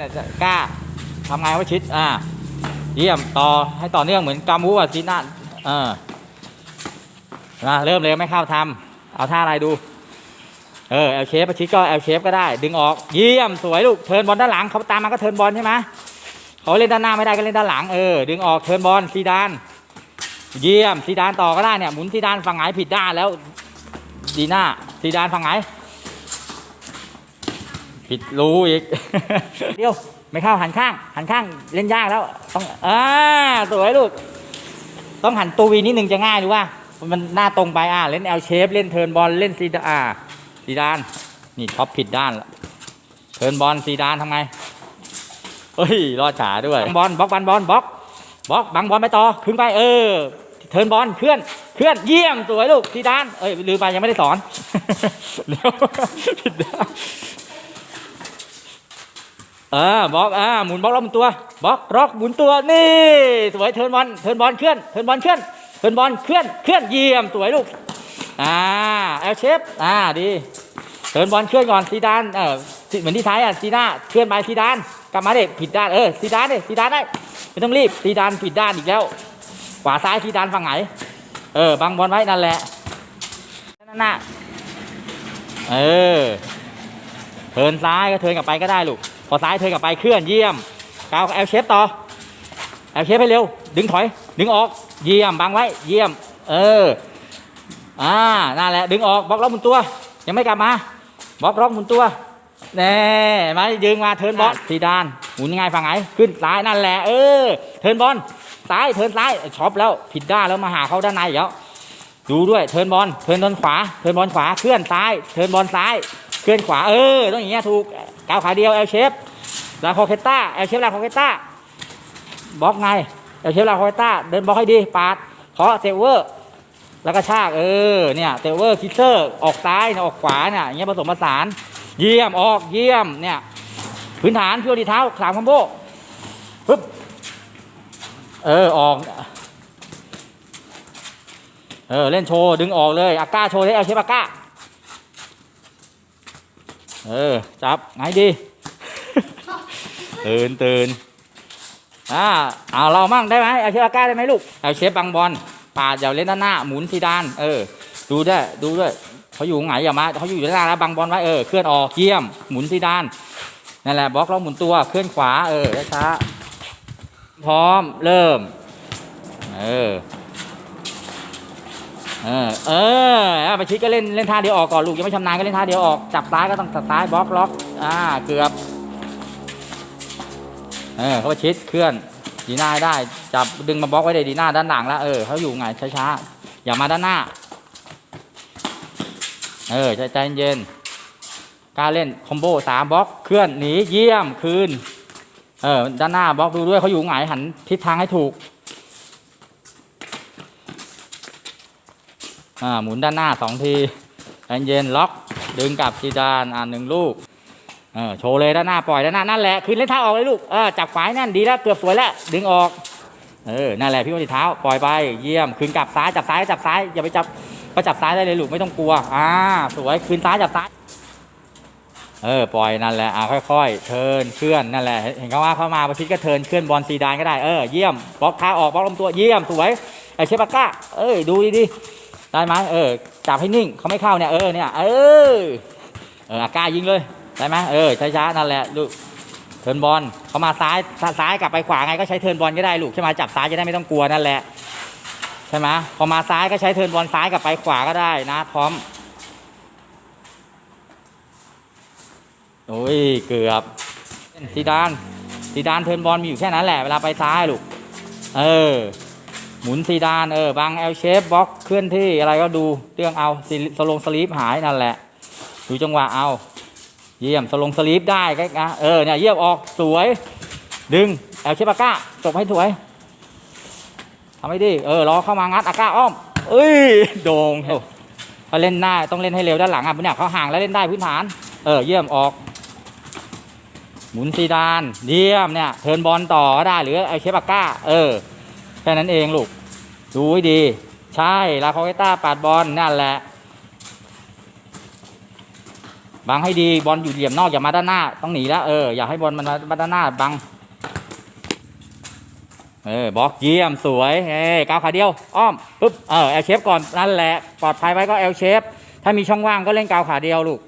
นี่ยกล้าทำไงวะชิดอ่าเยี่ยมต่อให้ต่อเนื่องเหมือนกามูอะชิดนั่นเออมาเริ่มเลยไม่เข้าทำเอาท่าอะไรดู เออเอลเชฟประชิดก็เอลเชฟก็ได้ ดึงออกเยี่ยมสวยลูกเทิร์นบอลด้านหลังเขาตามมาก็เทิร์นบอลใช่ไหมเขาเล่นด้านหน้าไม่ได้ก็เล่นด้านหลังเออดึงออกเทิร์นบอลซีดาน เยี่ยมซีดานต่อก็ได้เนี่ยหมุนซีดานฝั่งไหนผิดด้านแล้ว ดีหน้าซีดานฝั่งไหน ผิดรู้อีก เดี๋ยว ไม่เข้าหันข้าง หันข้างเล่นยากแล้ว ต้องอ่าสวยลูก ต้องหันตัววีนิดนึงจะง่ายดูว่ามันหน้าตรงไปอ่าเล่นแอลเชฟเล่นเทิร์นบอลเล่นซีดานอ่าซีดาน นี่ท็อปผิดด้านละเทิร์นบอลซีดานทำไงเฮ้ยรอดขาด้วยบอลบล็อกบันบอลบล็อกบล็อกบังบอลไปต่อขึ้นไปเออ เทิร์นบอลเคลื่อนเคลื่อนเยี่ยมสวยลูกซีดานเอ้ยลืมไปยังไม่ได้สอนเดี๋ยวผิดด้านเออบล็อกอ่าหมุนบล็อกล็อกหมุนตัวบล็อกล็อกหมุนตัวนี่สวยเทิร์นบอลเทิร์นบอลเคลื่อนเทิร์นบอลเคลื่อนเทิร์นบอลเคลื่อนเคลื่อนเยี่ยมสวยลูกอ่าแอลเชฟอ่าดีเทิร์นบอลเคลื่อนก่อนซีดานเออเหมือนที่ท้ายอะซีด้าเคลื่อนไปซีดานกลับมาเด็ผิดด้านเออซีดานเด็ซีดานได้ไม่ต้องรีบซีดานผิดด้านอีกแล้วขวาซ้ายซีดานฝั่งไหนเออบังบอลไว้นั่นแหละนั่นน่ะเออเทิร์นซ้ายก็เทิร์นกลับไปก็ได้ลูก พอซ้ายเทิร์นกลับไปเคลื่อนเยี่ยมกาวแอลเชฟต่อแอลเชฟให้เร็ว ดึงถอย ดึงออก เยี่ยมบังไว้ เยี่ยม เออ อ่า นั่นแหละ ดึงออก บล็อกล็อกมุนตัว ยังไม่กลับมา บล็อกล็อกมุนตัว แน่มายืงมาเทิร์นบอลสีดาน หมุนยังไงฝั่งไหน ขึ้นซ้าย นั่นแหละ เออ เทิร์นบอล ซ้าย เทิร์นซ้าย ช็อปแล้ว ผิดด้านแล้วมาหาเขาด้านในอีกแล้วดูด้วย เทิร์นบอล เทิร์นบอลขวา เทิร์นบอลขวา เคลื่อนซ้าย เทิร์นบอลซ้าย เคลื่อนขวาเออต้องอย่างเงี้ยถูกก้าวขาเดียวแอลเชฟลาโคเคต้าแอลเชฟลาโคเคต้าบล็อกไงแอลเชฟลาโคเคต้าเดินบล็อกให้ดีปาดเคาะเตเวอร์แล้วก็ชากเออเนี่ยเตเวอร์คิเซอร์ออกซ้ายเนี่ยออกขวาเนี่ยอย่างเงี้ยผสมผสาน เยี่ยมออกเยี่ยมเนี่ยพื้นฐานเพียวดีเท้าสามคอมโบปึ๊บเออออกเออเล่นโชว์ดึงออกเลยอาก้าโชว์ได้แอลเชฟอาก้า เออ จับไงดี ตื่นตื่นอ่าเอาเรามั่งได้ไหมเอาเชฟอาก้าได้ไหมลูกเอาเชฟบังบอลปาดอย่าเล่นด้านหน้าหมุนซีดาน เออ ดูด้วยดูด้วยเขาอยู่ไหนอย่ามาเขาอยู่ด้านหน้าแล้วบังบอลไว้เออเคลื่อนออกเยี่ยมหมุนซีดานนั่นแหละบล็อกเราหมุนตัวเคลื่อนขวาเออช้าๆพร้อมเริ่ม เออ เออ เออไปชิดก็เล่นเล่นท่าเดียวออกก่อนลูกยังไม่ชำนาญก็เล่นท่าเดียวออก จับซ้ายก็ต้องจับซ้ายบล็อกล็อก อ่า เกือบ เออเขาไปชิดเคลื่อน ดีหน้าได้ จับดึงมาบล็อกไว้เลยดีหน้าด้านหลังแล้ว เออเขาอยู่ไงช้าๆ อย่ามาด้านหน้า เออใจใจเย็นกล้ารเล่นคอมโบสามบล็อกเคลื่อนหนีเยี่ยมคืน เออด้านหน้าบล็อกดูด้วยเขาอยู่ไงหันทิศทางให้ถูก อ่าหมุนด้านหน้าสองทีเย็นล็อกดึงกลับทีดานอ่าหนึ่งลูกเออโชว์เลยด้านหน้าปล่อยด้านหน้านั่นแหละคืนเล่นเท้าออกเลยลูกเออจับขวายนั่นดีแล้วเกือบสวยแล้วดึงออกเออนั่นแหละพี่วันทีเท้าปล่อยไปเยี่ยมคืนกลับซ้ายจับซ้ายจับซ้ายอย่าไปจับก็จับซ้ายได้เลยลูกไม่ต้องกลัวอ่าสวยคืนซ้ายจับซ้ายเออปล่อยนั่นแหละอ่าค่อยๆเทินเคลื่อนนั่นแหละเห็นเขาว่าเข้ามาประชิดก็เทินเคลื่อนบอลซีดานก็ได้เออเยี่ยมบล็อกขาออกบล็อกลำตัวเยี่ยมสวยไอเชฟปาก้าเอ้ยดูดีๆ ได้ไหมเออจับให้นิ่งเขาไม่เข้าเนี่ยเออเนี่ยเออเอออาก้ายิงเลยได้ไหมเออช้าๆนั่นแหละลูกเทิร์นบอลเขามาซ้ายซ้ายกลับไปขวาไงก็ใช้เทิร์นบอลก็ได้ลูกใช่ไหมจับซ้ายจะได้ไม่ต้องกลัวนั่นแหละใช่ไหมพอมาซ้ายก็ใช้เทิร์นบอลซ้ายกลับไปขวาก็ได้นะ พร้อมโอ้ยเกือบซีดานซีดานเทิร์นบอลมีอยู่แค่นั้นแหละเวลาไปซ้ายลูกเออ หมุนซีดานเออบางเอลเชฟบล็อกเคลื่อนที่อะไรก็ดูเรื่องเอาสลงสลีปหายนั่นแหละ ดูจังหวะเอา เยี่ยมสลงสลีปได้ก็นะเออเนี่ยเยี่ยมออกสวย ดึงแอลเชปอาก้าจบให้สวยทำให้ดีเออรอเข้ามางัดอาก้าอ้อม เอ้ยโด่งพอเล่นหน้าต้องเล่นให้เร็วด้านหลังอะเนี่ยเขาห่างแล้วเล่นได้พื้นฐาน เออเยี่ยมออกหมุนซีดานเยี่ยมเนี่ยเทิร์นบอลต่อก็ได้หรือแอลเชปอาก้า เออ แค่นั้นเองลูก ดูให้ดี ใช่ลาคอเกต้าปาดบอลนั่นแหละบังให้ดีบอลอยู่เหลี่ยมนอกอย่ามาด้านหน้า ต้องหนีแล้วเอออย่าให้บอลมันมาด้านหน้าบังเออบล็อกเยี่ยมสวยเอ้ก้าวขาเดียว อ้อมปุ๊บเออเอลเชฟก่อนนั่นแหละปลอดภัยไว้ก็เอลเชฟถ้ามีช่องว่างก็เล่นก้าวขาเดียวลูก